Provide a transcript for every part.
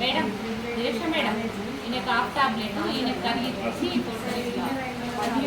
Madam Deeksha madam ఈయన cough tablet ఈయన curry ఇచ్చి ఫోటో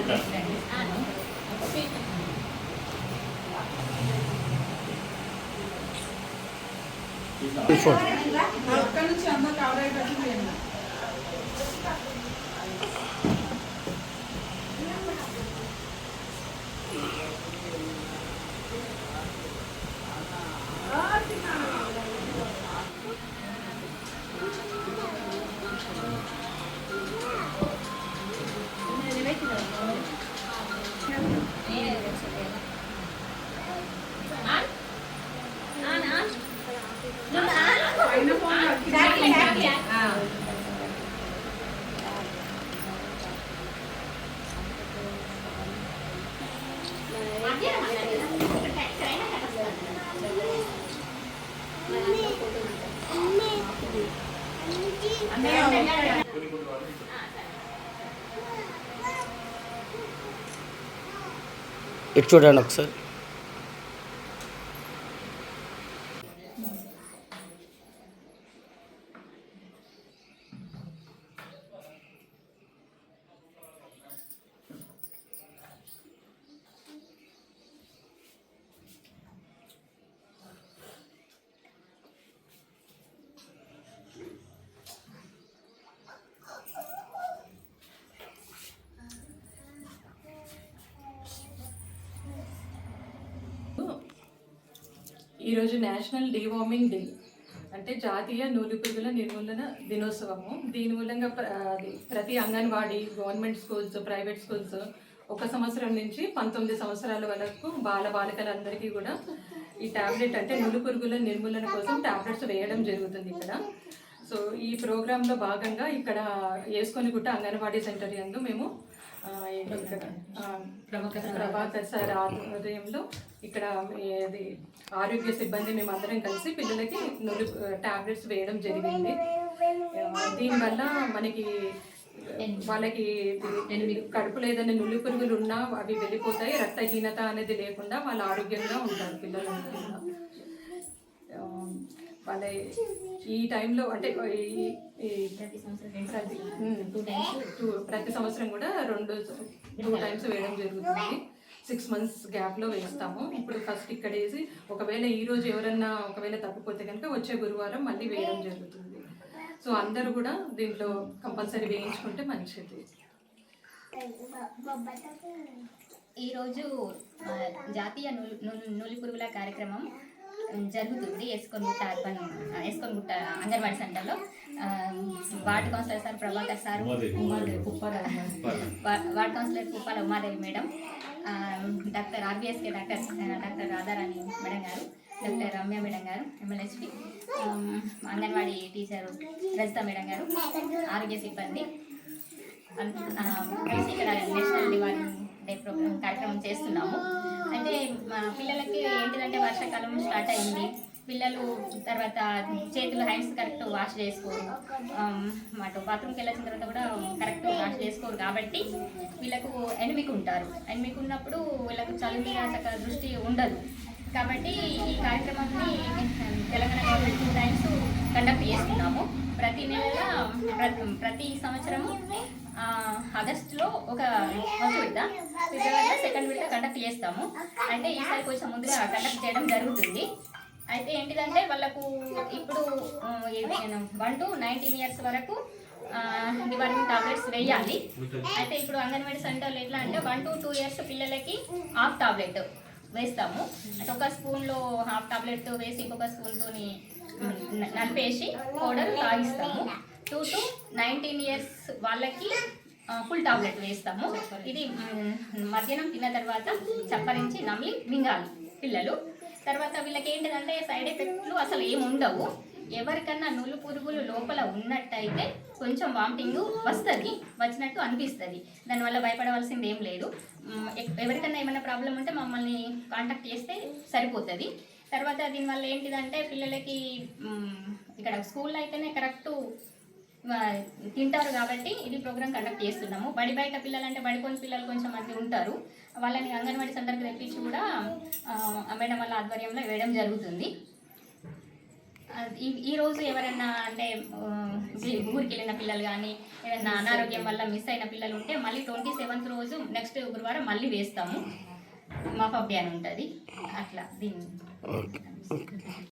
చేసిరండి. అక్కడ నుంచి అందరూ కవర్ అయిపోతుంది ఇటు చూడండి ఒకసారి ఈరోజు నేషనల్ డీవార్మింగ్ డే. అంటే జాతీయ నూలుపురుగుల నిర్మూలన దినోత్సవము. దీని మూలంగా ప్ర- ప్రతి anganwadi government schools private schools ఒక సంవత్సరం నుంచి పంతొమ్మిది సంవత్సరాల వరకు బాల బాలికలందరికీ కూడా ఈ టాబ్లెట్ అంటే నులుపురుగుల నిర్మూలన కోసం టాబ్లెట్స్ వేయడం జరుగుతుంది ఇక్కడ. సో ఈ ప్రోగ్రాంలో భాగంగా ఇక్కడ వేసుకొని గుట్ట అంగన్వాడీ సెంటర్ ఎందు మేము ఆ, ప్రభాకర్ సార్ ఆధ్వర్యంలో ఇక్కడ ఏది ఆరోగ్య సిబ్బంది మేము అందరం కలిసి పిల్లలకి నులు టాబ్లెట్స్ వేయడం జరిగింది. దీనివల్ల మనకి వాళ్ళకి ఇది కడుపులో ఏదైనా నులి పురుగులు ఉన్నా అవి వెళ్ళిపోతాయి. రక్తహీనత అనేది లేకుండా వాళ్ళు ఆరోగ్యంగా ఉంటారు పిల్లలు వాళ్ళ ఈ టైంలో అంటే ప్రతి సంవత్సరం కూడా రెండు టూ టైమ్స్ వేయడం జరుగుతుంది. సిక్స్ మంత్స్ గ్యాప్లో వేస్తాము. ఇప్పుడు ఫస్ట్ ఇక్కడ వేసి ఒకవేళ ఈ రోజు ఎవరన్నా ఒకవేళ తప్పిపోతే కనుక వచ్చే గురువారం మళ్ళీ వేయడం జరుగుతుంది. సో అందరూ కూడా దీంట్లో కంపల్సరీ వేయించుకుంటే మంచిది. ఈరోజు ఆ, జాతీయ నులి పురుగుల కార్యక్రమం జరుగుతుంది. ఎస్కొన్గుట్ట అర్బన్ ఎస్కొన్గుట్ట అంగన్వాడీ సెంటర్లో. Ward councillor sir Prabhakar sir ward councillor Kuppala Umadevi madam. Doctor RBSK doctor doctor Radharani madam గారు డాక్టర్ రమ్య మేడం గారు ఎమ్మెల్యేస్పి అంగన్వాడీ టీచర్ రజిత మేడం గారు ఆరోగ్య సిబ్బంది కలిసి ఇక్కడ నేషనల్ డివాన్ డే ప్రోగ్రామ్ కార్యక్రమం చేస్తున్నాము. అంటే మా పిల్లలకి ఏంటిదంటే వర్షాకాలం స్టార్ట్ అయింది. పిల్లలు తర్వాత చేతులు హ్యాండ్స్ కరెక్ట్ వాష్ చేసుకోరు. మాట బాత్రూమ్కి వెళ్ళిన తర్వాత కూడా కరెక్ట్ వాష్ చేసుకోరు కాబట్టి వీళ్ళకు ఎనిమికి ఉంటారు. ఎనిమికి ఉన్నప్పుడు వీళ్ళకు చదువు మీద చక్కగా దృష్టి ఉండదు. కాబట్టి ఈ కార్యక్రమాన్ని Telangana government two times conduct చేస్తున్నాము. ప్రతి నెల ప్ర- ప్రతి సంవత్సరము ఆగస్టులో ఒక ఫస్ట్ విడత ఫిబ్రవరిలో సెకండ్ విడత కండక్ట్ చేస్తాము. అంటే ఈసారి కొంచెం ముందుగా కండక్ట్ చేయడం జరుగుతుంది. అయితే ఏంటిదంటే వాళ్ళకు ఇప్పుడు వన్ టు నైన్టీన్ ఇయర్స్ వరకు డివార్మింగ్ టాబ్లెట్స్ వేయాలి. అయితే ఇప్పుడు అంగన్వాడీ సెంటర్లో ఎట్లా అంటే వన్ టు టూ ఇయర్స్ పిల్లలకి హాఫ్ టాబ్లెట్ వేస్తాము. అంటే ఒక స్పూన్లో హాఫ్ టాబ్లెట్ వేసి ఇంకొక స్పూన్తోని నలిపేసి పౌడర్ తాగిస్తాము. టూ టు నైన్టీన్ ఇయర్స్ వాళ్ళకి ఫుల్ టాబ్లెట్ వేస్తాము. ఇది మధ్యాహ్నం తిన్న తర్వాత చప్పరించి నమిలి మింగాలి పిల్లలు. తర్వాత వీళ్ళకి ఏంటిదంటే సైడ్ ఎఫెక్ట్లు అసలు ఏమి ఉండవు ఎవరికన్నా నులు పురుగులు లోపల ఉన్నట్టయితే కొంచెం వామిటింగ్ వస్తుంది వచ్చినట్టు అనిపిస్తుంది. దానివల్ల భయపడవలసింది ఏం లేదు ఎవరికన్నా ఏమైనా ప్రాబ్లం ఉంటే మమ్మల్ని కాంటాక్ట్ చేస్తే సరిపోతుంది. తర్వాత దీనివల్ల ఏంటిదంటే పిల్లలకి ఇక్కడ స్కూల్లో అయితేనే కరెక్టు తింటారు కాబట్టి ఇది ప్రోగ్రామ్ కండక్ట్ చేస్తున్నాము. బడి బయట పిల్లలంటే బడిపోని పిల్లలు కొంచెం మంది ఉంటారు. వాళ్ళని అంగన్వాడీ సెంటర్కి తెప్పించి కూడా మేడం వాళ్ళ ఆధ్వర్యంలో వేయడం జరుగుతుంది. ఈ ఈరోజు రోజు ఎవరైనా అంటే ఊరికి వెళ్ళిన పిల్లలు కానీ ఏదైనా అనారోగ్యం వల్ల మిస్ అయిన పిల్లలు ఉంటే మళ్ళీ ట్వంటీ సెవెంత్ రోజు నెక్స్ట్ గురువారం మళ్ళీ వేస్తాము. మాఫ్ డే అని ఉంటుంది. అట్లా దీన్ని.